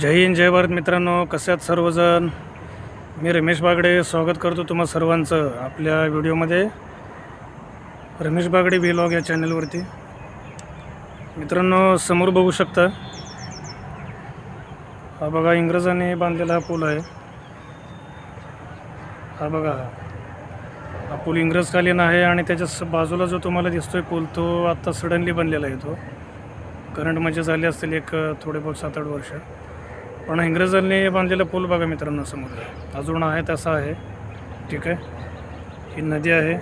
जय हिंद जय भारत मित्रांनो. कसे आहात सर्वजण? मी रमेश बागडे. स्वागत करतो तुम्हा सर्वांचं आपल्या व्हिडिओमध्ये. रमेश बागडे व्हिलॉग या चॅनलवरती मित्रांनो समोर बघू शकता. हा बघा इंग्रजांनी बांधलेला हा पूल आहे. हा बघा हा पूल इंग्रजकालीन आहे आणि त्याच्या बाजूला जो तुम्हाला दिसतोय पूल तो आत्ता सडनली बनलेला आहे तो. करंट म्हणजे झाले असतील एक थोडे बहुत सात आठ वर्ष. पण इंग्रजांनी बांधलेला पूल बघा मित्रांनो समोर. अजून आहे तसा आहे. ठीक आहे. ही नदी आहे.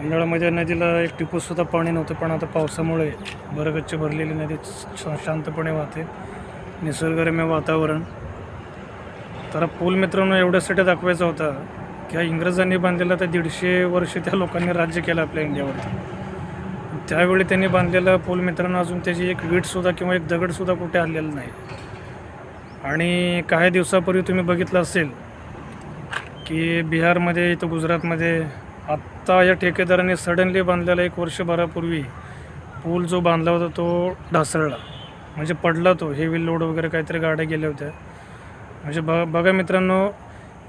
उन्हाळ्यामध्ये नदीला एक टिपूसुद्धा पाणी नव्हतं पण आता पावसामुळे बरगच्च भरलेली नदी शांतपणे वाहते. निसर्गरम्य वातावरण. तर पूल मित्रांनो एवढ्यासाठी दाखवायचा होता की हा इंग्रजांनी बांधलेला तर दीडशे वर्ष त्या लोकांनी राज्य केलं आपल्या इंडियावरती. त्यावेळी त्यांनी बांधलेला पूल मित्रांनो अजून त्याची एक वीटसुद्धा किंवा एक दगडसुद्धा कुठे आलेला नाही. आणि काही दिवसापूर्वी तुम्ही बघितलं असेल की बिहारमध्ये इथं गुजरातमध्ये आत्ता या ठेकेदाराने सडनली बांधलेला एक वर्षभरापूर्वी पूल जो बांधला होता तो ढासळला. म्हणजे पडला तो हेवी लोड वगैरे काहीतरी गाड्या गेल्या होत्या. म्हणजे ब बघा मित्रांनो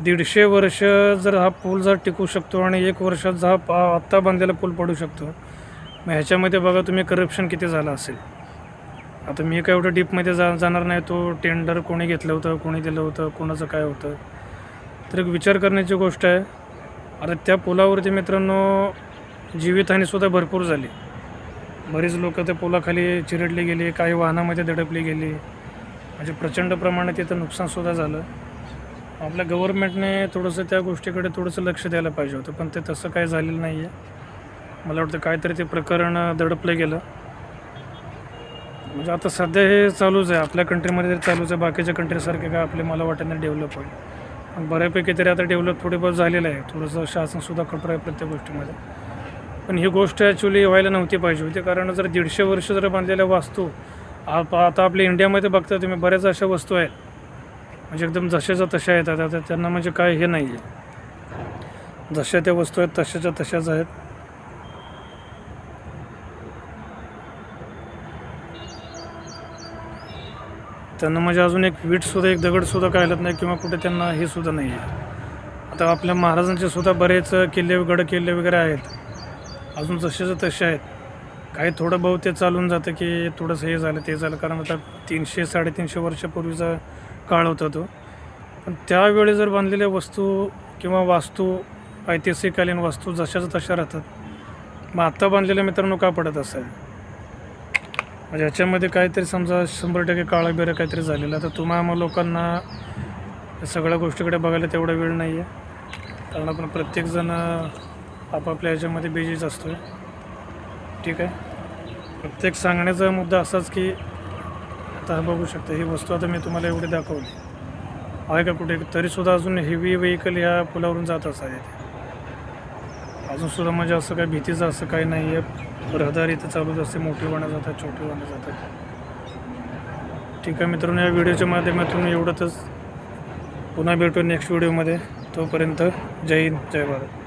दीडशे वर्ष जर हा पूल जर टिकू शकतो आणि एक वर्षात जर हा पा आत्ता बांधलेला पूल पडू शकतो मग ह्याच्यामध्ये बघा तुम्ही करप्शन किती झालं असेल. आता मी काय एवढं डीपमध्ये जा जाणार नाही. तो टेंडर कोणी घेतलं होतं कोणी दिलं होतं कोणाचं काय होतं? तर एक विचार करण्याची गोष्ट आहे. आता त्या पुलावरती मित्रांनो जीवितहानीसुद्धा भरपूर झाली. बरीच लोक त्या पुलाखाली चिरडली गेली काही वाहनामध्ये दडपली गेली. म्हणजे प्रचंड प्रमाणात तिथं नुकसानसुद्धा झालं. आपल्या गव्हर्नमेंटने थोडंसं त्या गोष्टीकडे थोडंसं लक्ष द्यायला पाहिजे होतं पण ते तसं काय झालेलं नाही आहे मला वाटतं काहीतरी ते प्रकरण दडपलं गेलं. म्हणजे आता सध्या हे चालूच आहे. आपल्या कंट्रीमध्ये तरी चालूच आहे. बाकीच्या कंट्रीसारखे काय आपले मला वाटत नाही डेव्हलप होईल. पण बऱ्यापैकी तरी आता डेव्हलप थोडीफार झालेलं आहे. थोडंसं शासनसुद्धा कठोर आहे प्रत्येक गोष्टीमध्ये. पण ही गोष्ट ॲक्च्युली व्हायला नव्हती पाहिजे होती. कारण जर दीडशे वर्ष जर बांधलेल्या वास्तू आप आता आपल्या इंडियामध्ये बघता तुम्ही बऱ्याच अशा वस्तू आहेत. म्हणजे एकदम जशाच्या तशा येतात. आता त्यांना म्हणजे काय हे नाही आहे जशा त्या वस्तू आहेत तशाच्या तशाच आहेत. त्यांना म्हणजे अजून एक वीटसुद्धा एक दगडसुद्धा काय नाही किंवा कुठे त्यांना हे सुद्धा नाही आहे. आता आपल्या महाराजांचे सुद्धा बरेच किल्ले गड किल्ले वगैरे आहेत. अजून जसेच्या तसे आहेत. काही थोडं बहुत ते चालून जातं की थोडंसं हे झालं ते झालं. कारण आता तीनशे साडेतीनशे वर्षापूर्वीचा काळ होता तो. पण त्यावेळी जर बांधलेल्या वस्तू किंवा वास्तू ऐतिहासिककालीन वस्तू जशाच्या तशा राहतात. मग आत्ता बांधलेल्या मित्रांनो का पडत असेल म्हणजे ह्याच्यामध्ये काहीतरी समजा शंभर टक्के काळा काहीतरी झालेला तर तुम्हा आम्हा लोकांना सगळ्या गोष्टीकडे बघायला तेवढा वेळ नाही आहे कारण आपण प्रत्येकजण आपापल्या ह्याच्यामध्ये बिझीच असतो आहे ठीक आहे? प्रत्येक सांगण्याचा मुद्दा असाच की आता बघू शकता ही वस्तू आता मी तुम्हाला एवढी दाखवली. आहे का कुठे? तरीसुद्धा अजून हेवी व्हेकल ह्या पुलावरून जात असावे अजूनसुद्धा म्हणजे असं काही भीतीचं असं काही नाही आहे. रहदारी इथं चालूच असते. मोठी वाणं जातात छोटी वाणं जातात. ठीक आहे मित्रांनो या व्हिडिओच्या माध्यमातून एवढंच. पुन्हा भेटू नेक्स्ट व्हिडिओमध्ये तोपर्यंत जय हिंद जय भारत.